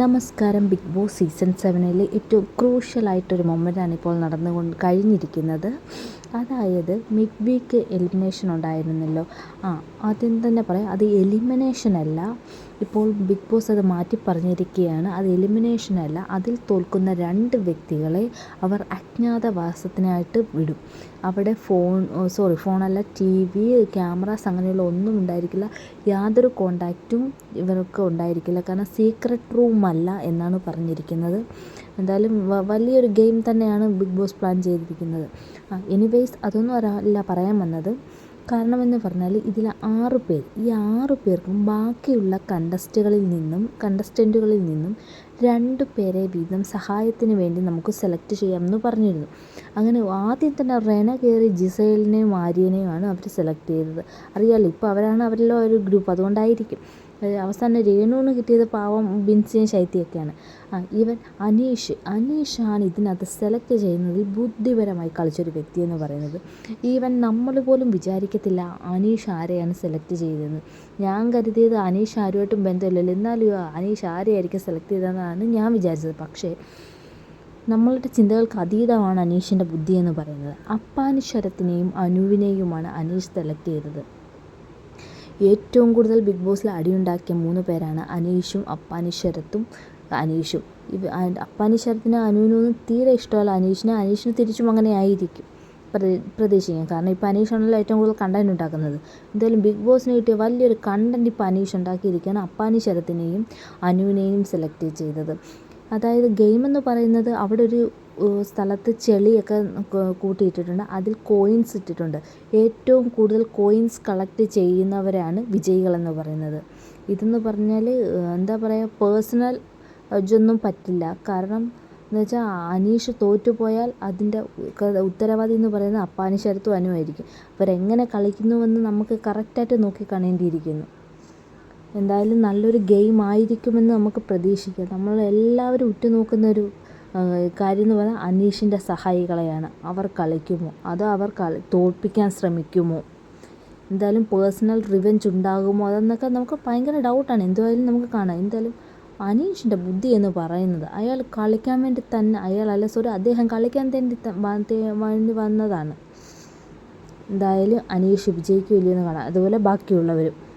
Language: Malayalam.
നമസ്കാരം ബിഗ് ബോസ് സീസൺ സെവനിലെ ഏറ്റവും ക്രൂഷ്യലായിട്ടൊരു മൊമെന്റാണ് ഇപ്പോൾ നടന്നുകൊണ്ട് കഴിഞ്ഞിരിക്കുന്നത്. അതായത് മിഡ് വീക്ക് എലിമിനേഷൻ ഉണ്ടായിരുന്നല്ലോ. ആ ആദ്യം തന്നെ പറയാം അത് എലിമിനേഷൻ അല്ല ഇപ്പോൾ ബിഗ് ബോസ് അത് മാറ്റി പറഞ്ഞിരിക്കുകയാണ്. അത് എലിമിനേഷൻ അല്ല അതിൽ തോൽക്കുന്ന രണ്ട് വ്യക്തികളെ അവർ അജ്ഞാതവാസത്തിനായിട്ട് വിടും. അവിടെ ഫോൺ സോറി ഫോണല്ല ടി വി ക്യാമറാസ് അങ്ങനെയുള്ള ഒന്നും ഉണ്ടായിരിക്കില്ല. യാതൊരു കോണ്ടാക്റ്റും ഇവർക്ക് ഉണ്ടായിരിക്കില്ല. കാരണം സീക്രട്ട് റൂം അല്ല എന്നാണ് പറഞ്ഞിരിക്കുന്നത്. എന്തായാലും വലിയൊരു ഗെയിം തന്നെയാണ് ബിഗ് ബോസ് പ്ലാൻ ചെയ്തിരിക്കുന്നത്. എനിവേസ് അതൊന്നും അല്ല പറയാൻ വന്നത്. കാരണമെന്ന് പറഞ്ഞാൽ ഇതിൽ ആറ് പേർ ഈ ആറ് പേർക്കും ബാക്കിയുള്ള കണ്ടസ്റ്റുകളിൽ നിന്നും കണ്ടസ്റ്റന്റുകളിൽ നിന്നും രണ്ട് പേരെ വീതം സഹായത്തിന് വേണ്ടി നമുക്ക് സെലക്ട് ചെയ്യാം എന്ന് പറഞ്ഞിരുന്നു. അങ്ങനെ ആദ്യം തന്നെ റെന കയറി ജിസേലിനെയും ആര്യനെയുമാണ് അവർ സെലക്ട് ചെയ്തത്. അറിയാമല്ലോ ഇപ്പോൾ അവരാണ് അവരിലെ ഒരു ഗ്രൂപ്പ് അതുകൊണ്ടായിരിക്കും. അവസാനം രേണുവിന് കിട്ടിയത് പാവം ബിൻസിയും ശൈത്യയൊക്കെയാണ്. ആ ഈവൻ അനീഷ് അനീഷാണ് ഇതിനകത്ത് സെലക്ട് ചെയ്യുന്നതിൽ ബുദ്ധിപരമായി കളിച്ചൊരു വ്യക്തി എന്ന് പറയുന്നത്. ഈവൻ നമ്മൾ പോലും വിചാരിക്കത്തില്ല അനീഷ് ആരെയാണ് സെലക്ട് ചെയ്തതെന്ന്. ഞാൻ കരുതിയത് അനീഷ് ആരുമായിട്ടും ബന്ധമില്ലല്ലോ. എന്നാലും അനീഷ് ആരെയായിരിക്കും സെലക്ട് ചെയ്തതെന്നാണ് ഞാൻ വിചാരിച്ചത്. പക്ഷേ നമ്മളുടെ ചിന്തകൾക്ക് അതീതമാണ് അനീഷിന്റെ ബുദ്ധി എന്ന് പറയുന്നത്. അപ്പാനിശ്വരത്തിനെയും അനുവിനെയുമാണ് അനീഷ് സെലക്ട് ചെയ്തത്. ഏറ്റവും കൂടുതൽ ബിഗ് ബോസിൽ അടിയുണ്ടാക്കിയ മൂന്ന് പേരാണ് അനീഷും അപ്പാനി ശരത്തും അനീഷും. ഇവ അപ്പാനി ശരത്തിന് അനുവിനൊന്നും തീരെ ഇഷ്ടമല്ല. അനീഷിന് അനീഷിന് തിരിച്ചും അങ്ങനെ ആയിരിക്കും പ്രതീക്ഷിക്കാം. കാരണം ഇപ്പോൾ അനീഷാണല്ലോ ഏറ്റവും കൂടുതൽ കണ്ടന്റ് ഉണ്ടാക്കുന്നത്. എന്തായാലും ബിഗ് ബോസിന് കിട്ടിയ വലിയൊരു കണ്ടന്റ് ഇപ്പോൾ അനീഷ് ഉണ്ടാക്കിയിരിക്കുകയാണ് അപ്പാനി ശരത്തിനെയും അനുവിനെയും സെലക്ട് ചെയ്തത്. അതായത് ഗെയിം എന്ന് പറയുന്നത് അവിടെ ഒരു സ്ഥലത്ത് ചെളിയൊക്കെ കൂട്ടിയിട്ടിട്ടുണ്ട്. അതിൽ കോയിൻസ് ഇട്ടിട്ടുണ്ട്. ഏറ്റവും കൂടുതൽ കോയിൻസ് കളക്ട് ചെയ്യുന്നവരാണ് വിജയികളെന്ന് പറയുന്നത്. ഇതെന്ന് പറഞ്ഞാൽ എന്താ പറയുക പേഴ്സണൽ ഇതൊന്നും പറ്റില്ല. കാരണം എന്ന് വെച്ചാൽ അനീഷ് തോറ്റുപോയാൽ അതിന്റെ ഉത്തരവാദി എന്ന് പറയുന്നത് അപ്പാനി ശരത്തും അനുവായിരിക്കും. അവരെങ്ങനെ കളിക്കുന്നുവെന്ന് നമുക്ക് കറക്റ്റായിട്ട് നോക്കി കാണേണ്ടിയിരിക്കുന്നു എന്തായാലും നല്ലൊരു ഗെയിം ആയിരിക്കുമെന്ന് നമുക്ക് പ്രതീക്ഷിക്കാം. നമ്മൾ എല്ലാവരും ഉറ്റുനോക്കുന്ന ഒരു കാര്യം എന്ന് പറഞ്ഞാൽ അനീഷിന്റെ സഹായികളെയാണ്. അവർ കളിക്കുമോ? അതോ അവർ കളി തോൽപ്പിക്കാൻ ശ്രമിക്കുമോ? എന്തായാലും പേഴ്സണൽ റിവെഞ്ച് ഉണ്ടാകുമോ? അതെന്നൊക്കെ നമുക്ക് ഭയങ്കര ഡൗട്ടാണ് എന്തായാലും നമുക്ക് കാണാം. എന്തായാലും അനീഷിന്റെ ബുദ്ധി എന്ന് പറയുന്നത് അയാൾ കളിക്കാൻ വേണ്ടി തന്നെ അയാൾ അല്ല സോറി അദ്ദേഹം കളിക്കാൻ വേണ്ടി വേണ്ടി വന്നതാണ്. എന്തായാലും അനീഷ് വിജയിക്കില്ലെന്ന് കാണാം. അതുപോലെ ബാക്കിയുള്ളവരും.